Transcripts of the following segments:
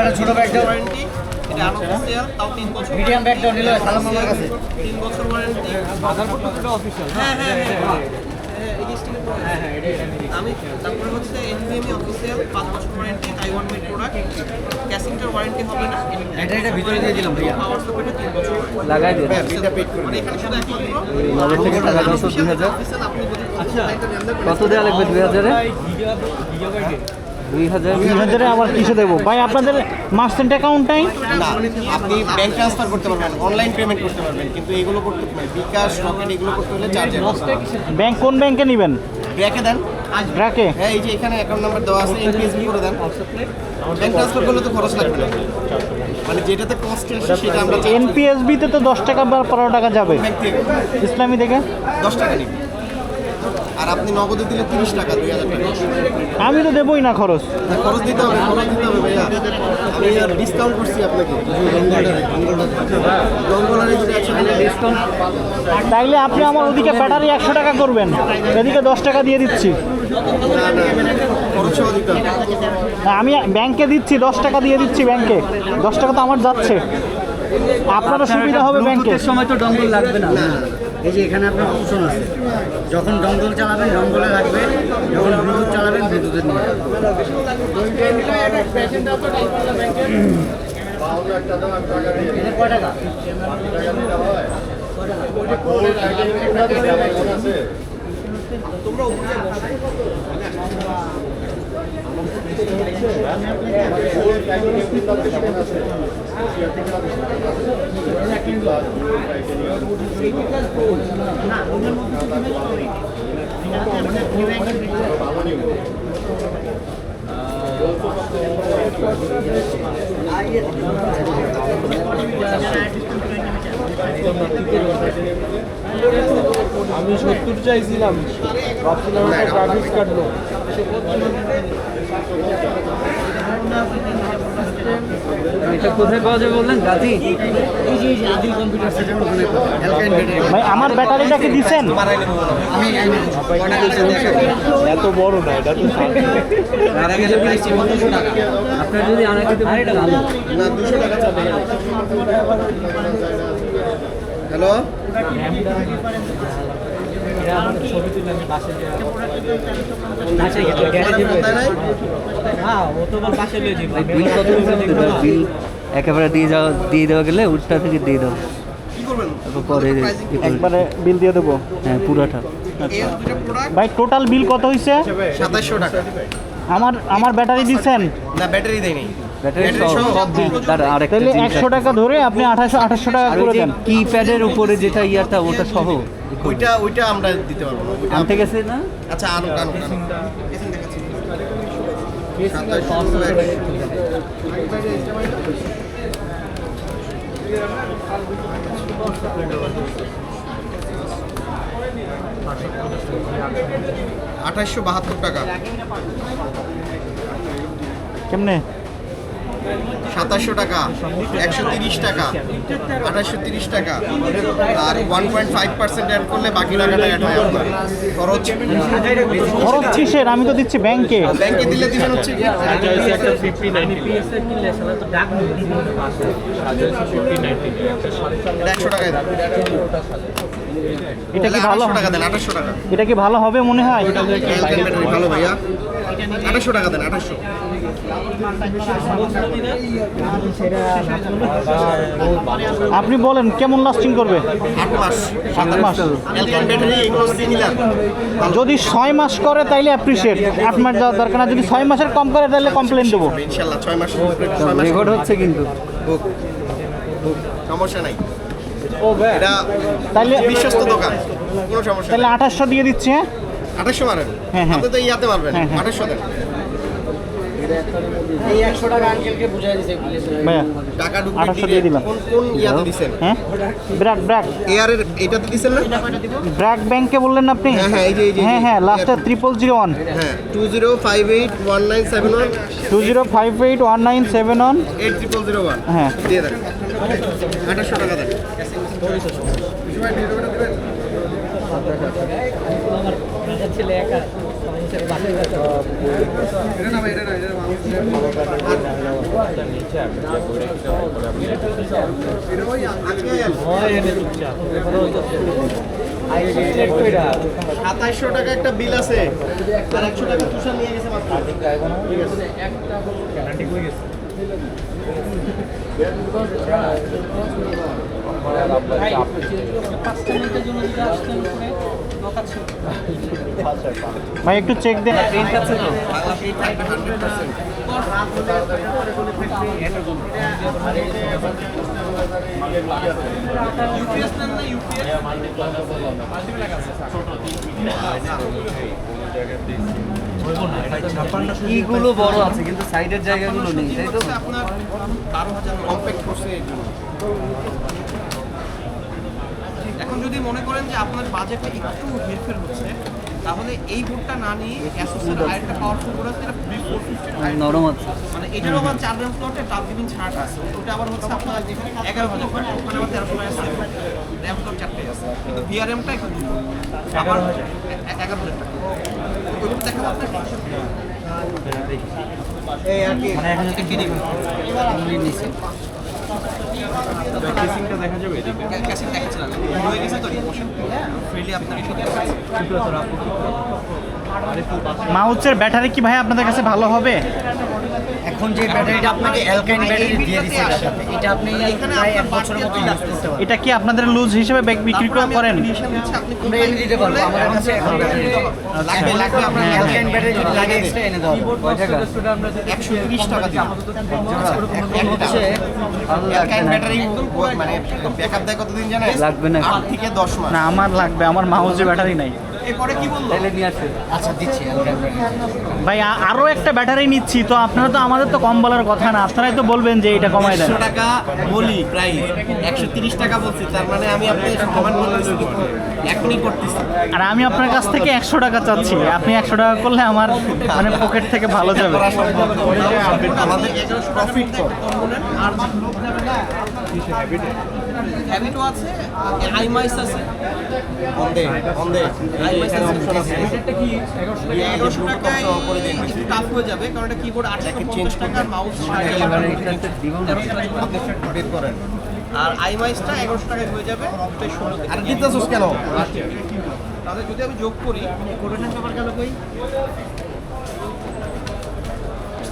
একটা ছোট ব্যাগটা ওয়ারেন্টি এটা আনঅফিসিয়াল তাও তিন বছর মিডিয়াম ব্যাগটা নিল সালাম আমার কাছে। তিন বছর ওয়ারেন্টি আধার পত্রটা অফিসিয়াল হ্যাঁ হ্যাঁ হ্যাঁ হ্যাঁ এই ডিস্ট্রিক্ট আমি তারপরে হচ্ছে এনভিএমই অফিসিয়াল পাঁচ বছর ওয়ারেন্টি তাইওয়ান মেড প্রোডাক্ট ক্যাসিংটার ওয়ারেন্টি হবে না। এটা এটা ভিতরে দিয়ে দিলাম ভাইয়া। পাওয়ার সাপ্লাইটা তিন বছর লাগাই মানে এখানে শুধু একমাত্র টাকা যদি আচ্ছা। কত দেওয়া লাগবে দুই হাজারে? দুই হাজার দুই হাজারে আবার কিসে দেবো? ভাই আপনাদের মার্চেন্ট অ্যাকাউন্ট নাই? না আপনি ব্যাংক ট্রান্সফার করতে পারবেন অনলাইন পেমেন্ট করতে পারবেন কিন্তু এগুলো করতে মানে বিকাশ রকেট এগুলো করতে হলে চার্জ ব্যাংক কোন ব্যাংকে নেবেন? দেন। হ্যাঁ এই যে এখানে অ্যাকাউন্ট নাম্বার দেওয়া আছে এনপিএসবি করে দেন। ব্যাংক ট্রান্সফার করলে তো খরচ লাগবে না। মানে যেটাতে কস্ট আসে সেটা আমরা এনপিএসবিতে তো দশ টাকা বা পনেরো টাকা যাবে। ইসলামী থেকে? দশ টাকা নিবে। আর আপনি নগদে দিলে তিরিশ টাকা দুই হাজার টাকা। আমি তো দেবই না খরচ। খরচ দিতে হবে খরচ দিতে হবে ভাইয়া। আমি ডিসকাউন্ট করছি আপনাকে। জঙ্গলারে যদি একশো টাকা ডিসকাউন্ট তাইলে আপনি আমার ওদিকে ব্যাটারি একশো টাকা করবেন। এদিকে দশ টাকা দিয়ে দিচ্ছি। আমি ব্যাংকে দিচ্ছি দশ টাকা দিয়ে দিচ্ছি ব্যাংকে। দশ টাকা তো আমার যাচ্ছে। আপনারও সুবিধা হবে ব্যাংকে। সময় তো ডঙ্গল লাগবে না। এই যে এখানে আপনার অপশন আছে। যখন ডঙ্গল চালাবেন ডঙ্গলে রাখবে যখন ব্লুটুথ চালাবেন ব্লুটুথে নিয়ে কয় টাকা? আমি সত্তর চাইছিলাম। ভাবছিলাম একটা গ্রাফিক্স কাটলো এটা কোথায় পাওয়া যাবে বললেন? গাজী? ভাই আমার ব্যাটারিটা কি দিচ্ছেন এত বড় না এটা তো আপনার যদি আনাকে দিতে ভালো না দুশো টাকা চাবে হ্যালো? বিল কত বিল একেবারে দিয়ে দিয়ে দেওয়া গেলে উল্টা থেকে দিয়ে দাও। করে- একবারে বিল দিয়ে দেবো? হ্যাঁ পুরাটা। ভাই টোটাল বিল কত হয়েছে সাতাশশো টাকা। আমার আমার ব্যাটারি দিচ্ছেন? না ব্যাটারি দেয়নি। ব্যাটারি ব্যাটারি সহ সহ সব তার আরেকটা তাহলে একশো টাকা ধরে আপনি আঠাশশো আঠাশশো টাকা করে দেন। কিপ্যাডের উপরে যেটা ইয়াটা ওটা সহ। ওইটা ওইটা আমরা দিতে পারব না আনতে গেছে না? আচ্ছা দেখাচ্ছি সাতাশশো আঠাশশো বাহাত্তর টাকা। কেমনে? সাতাশশো টাকা একশো তিরিশ টাকা আঠাশশো তিরিশ টাকা। আর one point five percent add করলে বাকি টাকাটা অ্যাড হয় আপনার। খরচ খরচ কিসের? আমি তো দিচ্ছি ব্যাংকে। ব্যাংকে দিলে দিবেন হচ্ছে এটা একশো টাকায় দেন। এটা কি ভালো টাকা দেন আঠাশশো টাকা। এটা কি ভালো হবে মনে হয়? ভালো ভাইয়া। আঠাশশো টাকা দেন আঠাশশো আপনি বলেন কেমন লাস্টিং করবে? আট মাস মাস। যদি ছয় মাস করে তাইলে অ্যাপ্রিসিয়েট আট মাস যাওয়ার দরকার না। যদি ছয় মাসের কম করে তাহলে কমপ্লেন দেবো। ইনশাল্লাহ ছয় মাস রেকর্ড হচ্ছে কিন্তু। সমস্যা নাই। এটা তাইলে বিশ্বস্ত দোকান কোনো সমস্যা তাহলে আঠাশশো দিয়ে দিচ্ছি হ্যাঁ? আঠাশশো মারেন। হ্যাঁ, হ্যাঁ। আপনি তো ইয়াতে মারবেন হ্যাঁ। আঠাশশো দেন। হ্যাঁ? ছেলে একা সাতাইশশো টাকা একটা বিল আছে আর একশো টাকা তুষার নিয়ে গেছে মাত্র। ভাই একটু চেক দেন। ইউপিএস ইগুলো বড় আছে, কিন্তু সাইডের জায়গাগুলো নেই, তাই তো আপনার বারো হাজার কম্প্যাক্ট করছে এই জন্য। এখন যদি মনে করেন যে আপনার বাজেটটা একটু হেরফের হচ্ছে তাহলে এই বোর্ডটা না নিয়ে অ্যাসোসের আরেকটা পাওয়ারফুল বোর্ড আছে ফোর ফিফটি নরম আছে। মানে এটারও আবার চার র্যাম স্লটে টাচ গেমিং ছাড় আছে। ওটা আবার হচ্ছে আপনার এগারো হাজার ওখানে আবার তেরোশো টাকা আছে। র্যাম স্লট চারটে আছে। কিন্তু ভিআরএমটা একটু আবার এগারো হাজার। টাকা। ওইগুলো দেখা। আপনার এই আর কি। হয়ে গেছে তো রিমোশন ফ্রিলি মাউচের ব্যাটারি কি ভাই আপনাদের কাছে ভালো হবে? এখন যে ব্যাটারিটা আপনাকে অ্যালকাইন ব্যাটারি দিয়ে দিচ্ছে এটার সাথে এটা আপনি প্রায় এক বছরের মতো ইউজ করতে পারবেন। এটা কি আপনাদের লুজ হিসেবে বে- বিক্রি করে করেন? আমরা এনে দিতে পারব আমাদের কাছে এখন ব্যাটারি লাগবে লাগবে আপনার অ্যালকাইন ব্যাটারি যদি লাগে এক্সট্রা এনে দেওয়া কয় টাকা একশো তিরিশ টাকা দিন হচ্ছে অ্যালকাইন ব্যাটারি মানে ব্যাকআপ দেয় কতদিন জানেন? লাগবে না। আট থেকে দশ মাস। না আমার লাগবে আমার মাউচে ব্যাটারি নাই। এরপরে কি বলল? তাইলে নিয়ে আসে। আচ্ছা দিচ্ছি ভাই আরও একটা ব্যাটারি নিচ্ছি তো আপনারা তো আমাদের তো কম বলার কথা না আপনারাই তো বলবেন যে এটা কমাই দেন। টাকা বলি প্রাইস একশো তিরিশ টাকা বলছি তার মানে আমি আপনাকে সমান করতেছি কিন্তু এখনই করতেছি। আর আমি আপনার কাছ থেকে একশো টাকা চাচ্ছি আপনি একশো টাকা করলে আমার মানে পকেট থেকে ভালো যাবে। আমাদের প্রফিট আর হ্যাবিটও আছে আইমাইস আছে। অন্দে অন্দে আইমাইস আছে অপশন আছে। এগারোশো টাকায় একটু টাফ হয়ে যাবে কারণ এটা কিবোর্ড আটশো পঞ্চাশ টাকার মাউস বের করেন। আর আইমাইসটা এগারোশো টাকায় হয়ে যাবে ষোলো আর দিতেছস কেন? তাহলে যদি আমি যোগ করি কোটেশন পেপার গেল কই?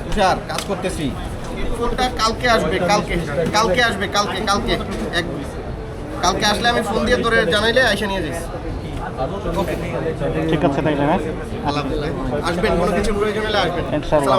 তুষার কাজ করতেছি। ফোনটা কালকে আসবে কালকে কালকে আসবে কালকে কালকে। এক কালকে আসলে আমি ফোন দিয়ে তোরে জানাইলে আইসে নিয়ে যাইস। ঠিক আছে তাইলে হ্যাঁ? আলহামদুলিল্লাহ আসবেন কোনো কিছু প্রয়োজন হলে আসবেন। ইনশাআল্লাহ।